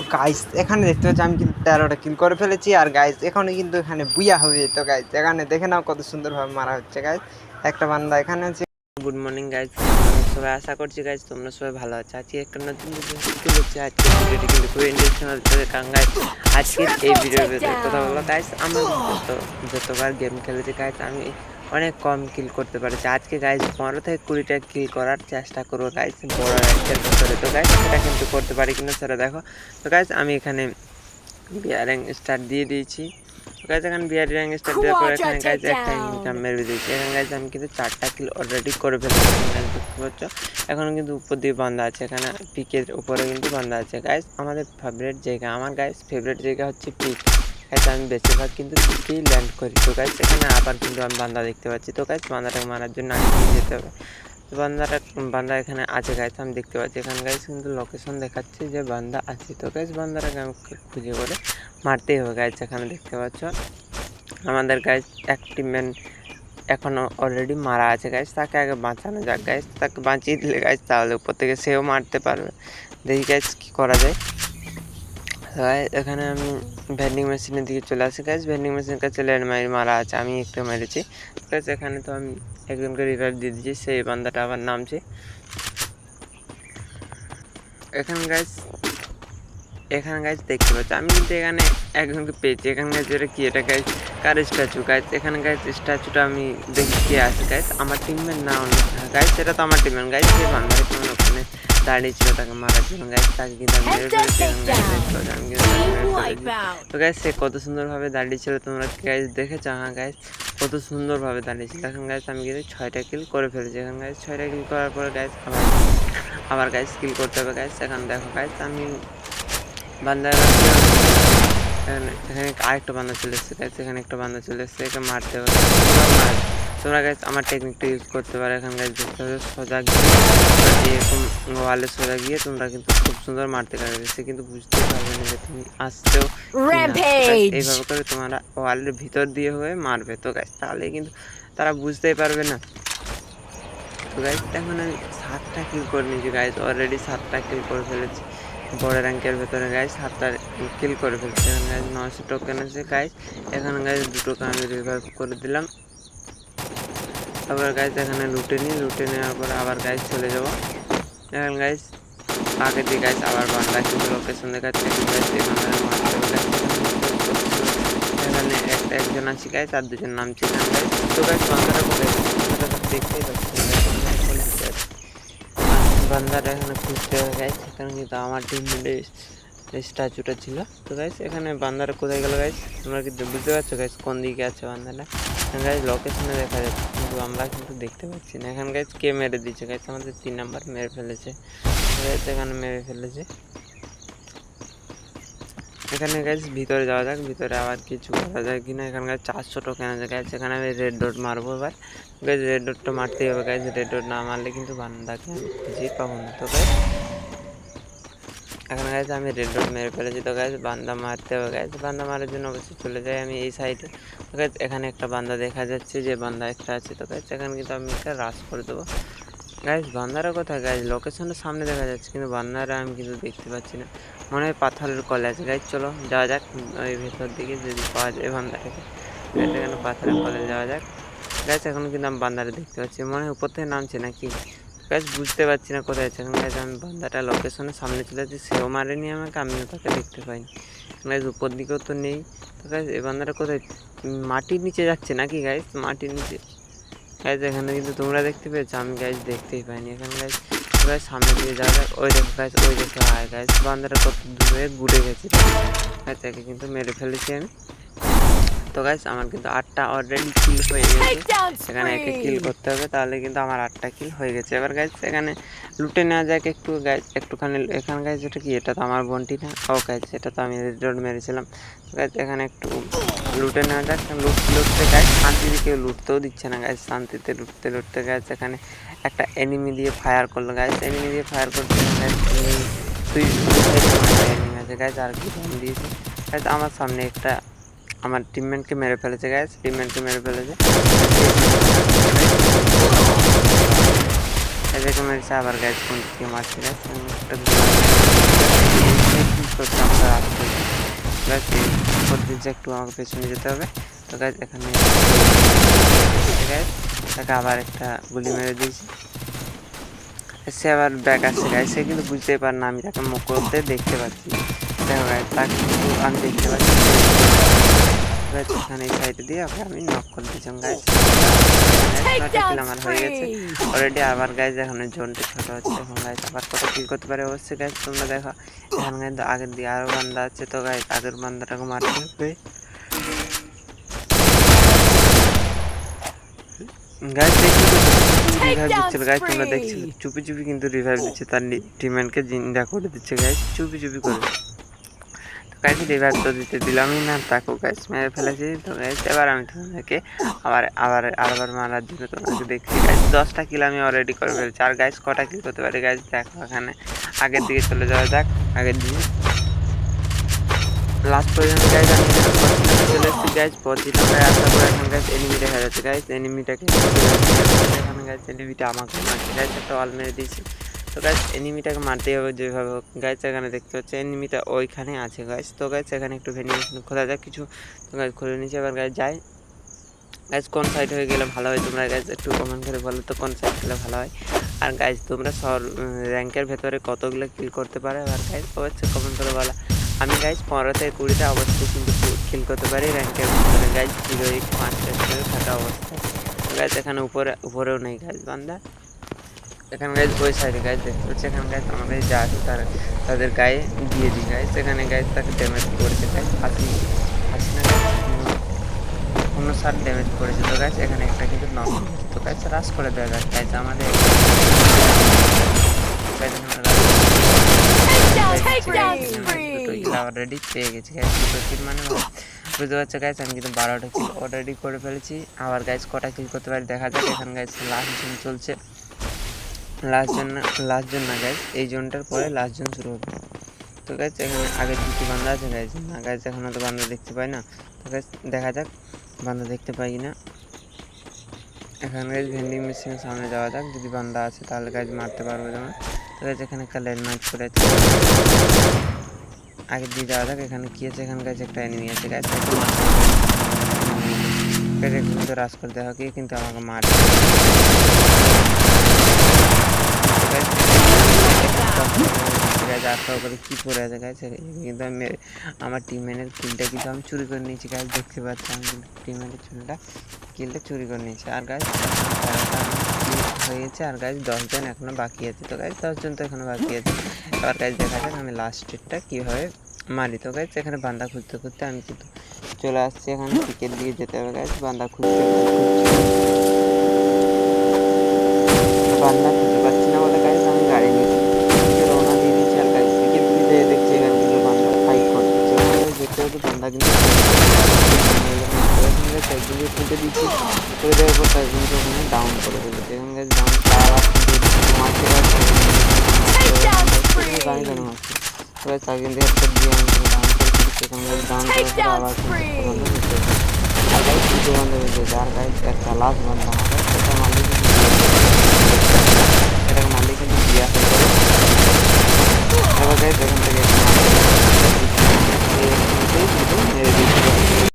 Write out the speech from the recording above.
তো গাইস এখানে দেখতে পাচ্ছি আমি কিন্তু তেরোটা কিল করে ফেলেছি। আর গাইস এখানে কিন্তু এখানে বুয়া হবে তো গাইস এখানে দেখে নাও কত সুন্দরভাবে মারা হচ্ছে গাইস একটা বান্দা এখানে আছে। গুড মর্নিং গাইজ সবাই আশা করছি গাইজ তোমরা সবাই ভালো আছো। আজকে একটা নতুন আজকে ভিডিওটি কিন্তু খুবই ইন্টারেস্টিং হচ্ছে কারণ আজকে এই ভিডিওর কথা বলো গাইজ আমরা যত যতবার গেম খেলেছি গাইজ আমি অনেক কম কিল করতে পারছি আজকে গাইজ পনেরো থেকে কুড়িটা কিল করার চেষ্টা করব গাইজ বড় র্যাঙ্কের ভেতরে তো গাইজ সেটা কিন্তু করতে পারি কিনা সেটা দেখো। তো গাইজ আমি এখানে বিয়ারিং স্টার্ট দিয়ে দিয়েছি। গাইজ এখানে বিয়ারি র্যাঙ্ক স্টার্ট দেওয়ার পর এখানে গাইজ একটা ইনকাম মেরে দিয়েছি। এখানে গাইজ আমি কিন্তু চারটা কিল অলরেডি করে ফেলেছি। দেখতে পাচ্ছ। এখনও কিন্তু উপর দিয়ে বান্ধা আছে। এখানে পিকের উপরে কিন্তু বান্ধা আছে। গাইজ আমাদের ফেভারিট জায়গা আমার গাইজ ফেভারিট জায়গা হচ্ছে পিক গাইজ আমি বেশিরভাগ কিন্তু পিকেই ল্যান্ড করি। তো গাইজ এখানে আবার কিন্তু আমি বান্দা দেখতে পাচ্ছি। তো গাইজ বান্দাটাকে মারার জন্য আমি যেতে হবে? বান্দাটা, বান্দা এখানে আছে গাইজ আমি দেখতে পাচ্ছি। এখানে গাইজ কিন্তু লোকেশন দেখাচ্ছে যে বান্দা আছে। তো গাইজ বান্দাটাকে আমি খুঁজে করে মারতেই হবে গাইজ এখানে দেখতে পাচ্ছ। আমাদের গাইজ একটি ম্যান এখনও অলরেডি মারা আছে গাইজ তাকে আগে বাঁচানো যাক গাইজ তাকে বাঁচিয়ে দিলে গাইজ তাহলে উপর থেকে সেও মারতে পারবে। দেখি গাইজ কী করা যায়। এখানে আমি ভেন্ডিং মেশিনের দিকে চলে আসি। গাইজ ভেন্ডিং মেশিনের কাছে ল্যান্ড মারি মারা আছে, আমি একটু মেরেছি। গাইজ এখানে তো আমি একজনকে রিভাইভ দিয়ে দিয়েছি, সেই বান্দাটা আবার নামছে। এখানে গাইজ এখানে গাইজ দেখতে পাচ্ছি, আমি কিন্তু এখানে একজনকে পেয়েছি। এখানে গাইজ এটা কি এটা গাইজ কার স্ট্যাচু গাইজ এখানে গাইজ স্ট্যাচুটা আমি দেখি কে আছে গাইজ আমার টিমের না অন্য গাইজ সেটা তো আমার টিমের গাইজ সে বান্ধারে কোনো ওখানে। দাঁড়িয়ে ছিল তাকে মারার জন্য গাইজ তাকে কিন্তু আমি মেরে। তো গাইজ সে কত সুন্দরভাবে দাঁড়িয়ে ছিল তোমরা গাইজ দেখেছ হ্যাঁ গাইজ কত সুন্দরভাবে দাঁড়িয়েছিল এখন গাইজ আমি কিন্তু ছয়টা কিল করে ফেলেছি এখন গাইজ ছয়টা কিল করার পরে গাইজ আবার আবার গাইজ কিল করতে হবে গাইজ এখন দেখো গাইজ আমি বান্দা এখানে আরেকটা বান্দা চলে এসছে গাইজ এখানে একটা বান্দা চলে এসছে একে মারতে হবে তোমরা মার- তোমরা গাইজ আমার টেকনিকটা ইউজ করতে পারো এখানে গাইজ দেখতে হবে সোজা গিয়ে এরকম ওয়ালে সোজা গিয়ে তোমরা কিন্তু খুব সুন্দর মারতে পারবে সে কিন্তু বুঝতেই পারবে না যে তুমি আসতেও! এইভাবে করে তোমরা ওয়ালের ভিতর দিয়ে হয়ে মারবে। তো গাইজ তাহলে কিন্তু তারা বুঝতেই পারবে না। তো গাইজ এখন আমি সাতটা কিল করে নিয়েছি গাইজ অলরেডি সাতটা কিল করে ফেলেছি। বড় র্যাঙ্কের ভেতরে গাইজ সাতটা কিল করে ফেলেছি। এখন গাইজ নয়শো টোকেন আছে গাইজ এখানে গাইজ দুটোকে আমি রিভাইভ করে দিলাম। তারপর গাইজ এখানে লুটে নিই লুটে নেওয়ার পরে আবার গাইজ চলে যাব। এখন গাইজ আগে দিয়ে গাইজ আবার বাংলা কিন্তু লোকেশন দেখাচ্ছে। এখানে একটা একজন আছে গাইজ আর দুজন নামছে এখানে গাইজ তো গাইজ বান্দাটা তো দেখতেই পাচ্ছি আমি এখন খুঁজতে হবে গাইজ এখানে কিন্তু আমার টিম স্ট্যাচুটা ছিল। তো গাইস এখানে বান্দারা কোথায় গেল গাইজ তোমরা কিন্তু বুঝতে পারছ গাইজ কোন দিকে আছে বান্দারা? এখানে গাইজ লোকেশনে দেখা যাচ্ছে, কিন্তু আমরা কিন্তু দেখতে পাচ্ছি না। এখানে গাইস কে মেরে দিচ্ছে গাইস আমাদের তিন নাম্বার মেরে ফেলেছে। গাইজ এখানে মেরে ফেলেছে। এখানে গাইস ভিতরে যাওয়া যাক, ভিতরে আবার কিছু করা যায় কিনা। এখানে গাইজ চারশো টোকেন আছে গাইজ এখানে আমি রেড ডট মারবো এবার। গাইজ রেড ডটটা মারতেই হবে গাইজ রেড ডট না মারলে কিন্তু বান্দাকে আমি পাবো না। তো গাইজ এখন গাইজ আমি রেড রোড মেরে ফেলেছি তো গাইজ বান্দা মারতে হবে গাইজ বান্দা মারার জন্য অবশ্যই চলে যাই আমি এই সাইডে তো এখানে একটা বান্দা দেখা যাচ্ছে, যে বান্দা একটা আছে। তো গাইজ এখানে কিন্তু আমি একটা রাশ করে দেবো। গাইজ বান্দারা কোথায় গাইজ লোকেশনের সামনে দেখা যাচ্ছে, কিন্তু বান্দারা আমি কিন্তু দেখতে পাচ্ছি না। মনে হয় পাথরের কলে আছে। গাইজ চলো, যাওয়া যাক। ওই ভেতর দিকে যদি পাওয়া যায় বান্দাটাকে। এখানে পাথরের কলে যাওয়া যাক। গাইজ এখন কিন্তু আমি বান্দারা দেখতে পাচ্ছি। মনে হয় উপর থেকে নামছে নাকি? গাইজ বুঝতে পারছি না কোথায় আছে গাইজ আমি বান্দাটা লোকেশনের সামনে চলে যাচ্ছি। সেও মারেনি আমাকে, আমিও তাকে দেখতে পাইনি। গাইজ উপর দিকেও তো নেই। তো গাইজ এই বান্দাটা কোথায়? মাটির নিচে যাচ্ছে নাকি গাইজ মাটির নিচে। গাইজ এখানে কিন্তু তোমরা দেখতে পেয়েছ, আমি গাইজ দেখতেই পাইনি। এখানে গাইজ গাইজ সামনে দিয়ে যাওয়া যাক ওই দেখো গাইজ ওই দেখো আয় গাইজ বান্দাটা কত দূরে ঘুরে গেছে। গাইজ তাকে কিন্তু মেরে ফেলেছি আমি। তো গাইস আমার কিন্তু আটটা অলরেডি কিল হয়ে গেছে Takedown এখানে একে কিল করতে হবে তাহলে কিন্তু আমার আটটা কিল হয়ে গেছে এবার গাইস এখানে লুটে নেওয়া যাক একটু গাইজ একটুখানি এখানে গাইজ এটা কি এটা তো আমার বন্টি না ও গাইস এটা তো আমি রেড মেরেছিলাম তো গাইজ এখানে একটু লুটে নেওয়া যাক লুট লুটতে গাইজ শান্তিতে কেউ লুটতেও দিচ্ছে না গাইস শান্তিতে লুটতে লুটতে গাইজ এখানে একটা এনিমি দিয়ে ফায়ার করল গাইস এনিমি দিয়ে ফায়ার করতে তুই এনিমি আছে গাইজ আর কি দিয়েছে গাইজ আমার সামনে একটা আমার টিমমেটকে মেরে ফেলেছে গাইজ টিমমেটকে মেরে ফেলেছে। এদেরকে মেরেছে আবার গাইজ কোন দিকে মারছে করতাম গাছ এই উপর একটু আমাকে পেছনে যেতে হবে। তো গাছ এখানে তাকে আবার একটা গুলি মেরে দিয়েছি। সে আবার ব্যাক আসছে গাছ সে কিন্তু বুঝতেই পার না আমি তাকে মুখ করতে দেখতে পাচ্ছি। দেখো গাছ তাকে আমি দেখতে পাচ্ছি। এখানে এই সাইডে দিয়ে আবার আমি নক করে দিয়েছিলাম গাছ আমার হয়ে গেছে। অলরেডি আবার গাছ এখন জোনটা ছোট হচ্ছে। এখন আবার কত করতে পারে? অবশ্যই তোমরা দেখো। এখন কিন্তু আগের দিয়ে আরও বান্দা আছে তো আগের বান্দাটাকে মারতে হবে। গাছ দেখি রিভাইভ দিচ্ছিল গাছ তোমরা দেখছিলে চুপি চুপি কিন্তু রিভাইভ দিচ্ছে। তার টিমমেন্টকে জিন্দা করে দিচ্ছে গাছ চুপি চুপি করে। গাছ রিভাইভ তো দিতে দিলামই না, তাকেও গাছ মেরে ফেলেছি, তো গাছ, এবার আমি তোমাদেরকে আবার আবার আরবার মারার জন্য তোমাকে দেখছি। গাছ, দশটা কিল আমি অলরেডি করে ফেলেছি, আর গাছ কটা কিল করতে পারি? গাছ, দেখো এখানে, আগের দিকে চলে যাওয়া যাক, আগের দিকে। লাস্ট পর্যন্ত গাইজ আমি চলে এসেছি গাইজ পঁচিশে আসার পর এখন গাইজ এনিমি দেখা যাচ্ছে। গাইজ এনিমিটাকে এখানে গাইজ এনিমিটা আমাকে মারছে। গাইজ একটা অল মেরে দিয়েছি। তো গাইজ এনিমিটাকে মারতেই হবে যেভাবে হোক। এখানে দেখতে পাচ্ছি এনিমিটা ওইখানে আছে গাইজ তো গাইজ এখানে একটু ভেনিমেশন খোলা যাক কিছু। তো গাইজ খুলে নিয়েছি এবার গাইজ যাই। গাইজ কোন সাইড হয়ে গেলে ভালো হয় তোমরা গাইজ একটু কমেন্ট করে বলো তো কোন সাইড গেলে ভালো হয়। আর গাইজ তোমরা সর র্যাঙ্কের ভেতরে কতগুলো কিল করতে পারে আর গাইজ অবশ্যই কমেন্ট করে বলো। আমি গাইজ পনেরো থেকে কুড়িটা অবশ্যই কিন্তু কিল করতে পারি র্যাঙ্কের ভিতরে। গাইজ জিরো পাঁচটা থাকা অবস্থায়। গাইজ এখানে উপরে উপরেও নেই গাইজ বান্দা। এখানে গাইজ ওই সাইডে গাইজ দেখতে পাচ্ছি এখানে গাইজ আমাদের যা আছে তারা তাদের গায়ে দিয়ে দিই গাইজ এখানে গাইজ তাকে ড্যামেজ করেছে গাইজ আসি আসি না কোনো সার ড্যামেজ করেছে তো গাইজ এখানে একটা কিন্তু নষ্ট তো গাইজ রাস করে দেয় গাইজ গাইজ আমাদের অলরেডি পেয়ে গেছি গাইজ দুটো কিল মানে বুঝতে পারছ গাইজ আমি কিন্তু বারোটা কিল অলরেডি করে ফেলেছি। আবার গাইজ কটা কিল করতে পারি দেখা যাক এখানে গাইজ লাস্ট চলছে। লাস্ট জোন লাস্ট জোন না গাইজ এই জোনটার পরে লাস্ট জোন শুরু হবে। তো গাইজ এখানে আগে দুটি বান্ধা আছে গাইজ না গাইজ এখনও তো বান্ধা দেখতে পাই না। তো গাইজ দেখা যাক বান্ধা দেখতে পাই না এখানে গাইজ ভেন্ডিং মেশিনের সামনে যাওয়া যাক, যদি বান্ধা আছে তাহলে গাইজ মারতে পারব যেমন তো গাইজ এখানে একটা ল্যান্ডমার্ক করে আছে। আগে দিয়ে যাওয়া যাক, এখানে কি আছে, এখানে গাছ একটা এনিমি আছে গাছ এখানে তো রাস করে দেখা কি কিন্তু আমাকে মারে আটকা করে কী পড়ে আছে গাছ কিন্তু আমি, আমার টিমের কিলটা কিন্তু আমি চুরি করে নিয়েছি গাছ দেখতে পাচ্ছি আমি কিন্তু টিমের চুলটা কিলটা চুরি করে নিয়েছি। আর গাছ হয়ে গেছে, আর গাছ দশজন এখনও বাকি আছে। তো গাছ দশজন তো এখনও বাকি আছে। এবার গাছ দেখা যাক আমি লাস্ট ডেটটা কীভাবে মারি। তো গাছ এখানে বান্দা খুঁজতে খুঁজতে আমি কিন্তু চলে আসছি। এখানে টিকিট দিয়ে যেতে হবে গাছ বান্দা খুঁজতে। বান্দা খুঁজে ঠান্ডা কিন্তু সাইকেল ফুটে দিচ্ছি ফুটে দেওয়ার পর সাইকেলকে ওখানে ডাউন করে দিল সেখান থেকে ডাউন গাড়ি গাড়ি মারছে এবার সাইকেল দিয়ে একটা দিয়ে ডাউন করে সেখান থেকে ডাউন করে আবার আর গাড়ি ফুটে বন্ধ হয়ে যায় যার গাড়ি একটা লাশ বন্ধ হবে সেটা মালিক এটাকে মালিক কিন্তু দিয়ে আসতে এবার গাড়ি সেখান থেকে bem,